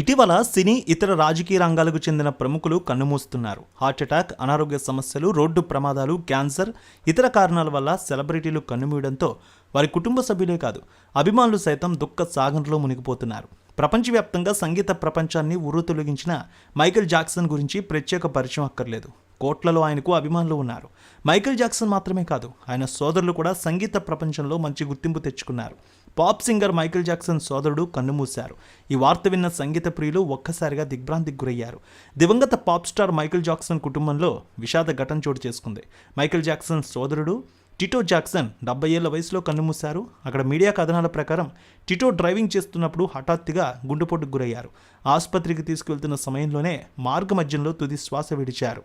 ఇటీవల సినీ ఇతర రాజకీయ రంగాలకు చెందిన ప్రముఖులు కన్నుమూస్తున్నారు. హార్ట్ అటాక్ అనారోగ్య సమస్యలు రోడ్డు ప్రమాదాలు క్యాన్సర్ ఇతర కారణాల వల్ల సెలబ్రిటీలు కన్నుమూయడంతో వారి కుటుంబ సభ్యులే కాదు అభిమానులు సైతం దుఃఖ సాగంలో మునిగిపోతున్నారు. ప్రపంచవ్యాప్తంగా సంగీత ప్రపంచాన్ని ఉర్రు తొలగించిన మైకేల్ జాక్సన్ గురించి ప్రత్యేక పరిచయం అక్కర్లేదు. కోట్లలో ఆయనకు అభిమానులు ఉన్నారు. మైకేల్ జాక్సన్ మాత్రమే కాదు ఆయన సోదరులు కూడా సంగీత ప్రపంచంలో మంచి గుర్తింపు తెచ్చుకున్నారు. పాప్ సింగర్ మైకేల్ జాక్సన్ సోదరుడు కన్నుమూశారు. ఈ వార్త విన్న సంగీత ప్రియులు ఒక్కసారిగా దిగ్భ్రాంతికి గురయ్యారు. దివంగత పాప్ స్టార్ మైకేల్ జాక్సన్ కుటుంబంలో విషాద ఘటన చోటు చేసుకుంది. మైకేల్ జాక్సన్ సోదరుడు టిటో జాక్సన్ డెబ్బై ఏళ్ళ వయసులో కన్నుమూశారు. అక్కడ మీడియా కథనాల ప్రకారం టిటో డ్రైవింగ్ చేస్తున్నప్పుడు హఠాత్తుగా గుండెపోటుకు గురయ్యారు. ఆసుపత్రికి తీసుకువెళ్తున్న సమయంలోనే మార్గ మధ్యంలో తుది శ్వాస విడిచారు.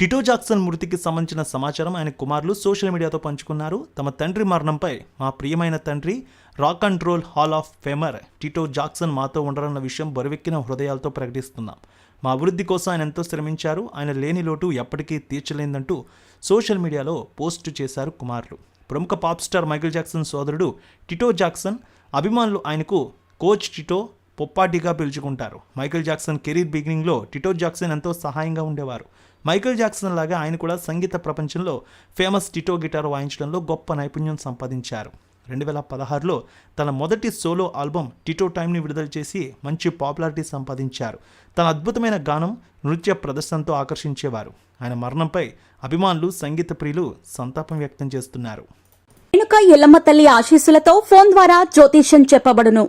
టిటో జాక్సన్ మృతికి సంబంధించిన సమాచారం ఆయన కుమారులు సోషల్ మీడియాతో పంచుకున్నారు. తమ తండ్రి మరణంపై మా ప్రియమైన తండ్రి rock and roll hall of famer Tito Jackson మాతో ఉండరన్న విషయం బరువెక్కిన హృదయాలతో ప్రకటిస్తున్నాం. మా అభివృద్ధి కోసం ఆయన ఎంతో శ్రమించారు. ఆయన లేని లోటు ఎప్పటికీ తీర్చలేందంటూ సోషల్ మీడియాలో పోస్ట్ చేశారు కుమారులు. ప్రముఖ పాప్ స్టార్ మైకేల్ జాక్సన్ సోదరుడు టిటో జాక్సన్ అభిమానులు ఆయనకు కోచ్ టిటో పొప్పాటిగా పిలుచుకుంటారు. మైకేల్ జాక్సన్ కెరీర్ బిగినింగ్లో టిటో జాక్సన్ ఎంతో సహాయంగా ఉండేవారు. మైకేల్ జాక్సన్ లాగా ఆయన కూడా సంగీత ప్రపంచంలో ఫేమస్ టిటో గిటార్ వాయించడంలో గొప్ప నైపుణ్యం సంపాదించారు. రెండు వేల పదహారులో తన మొదటి సోలో ఆల్బమ్ టిటో టైమ్ని విడుదల చేసి మంచి పాపులారిటీ సంపాదించారు. తన అద్భుతమైన గానం నృత్య ప్రదర్శనతో ఆకర్షించేవారు. ఆయన మరణంపై అభిమానులు సంగీత ప్రియులు సంతాపం వ్యక్తం చేస్తున్నారు. వెనుక ఎల్లమ్మ తల్లి ఆశీస్సులతో ఫోన్ ద్వారా జ్యోతిష్యం చెప్పబడును.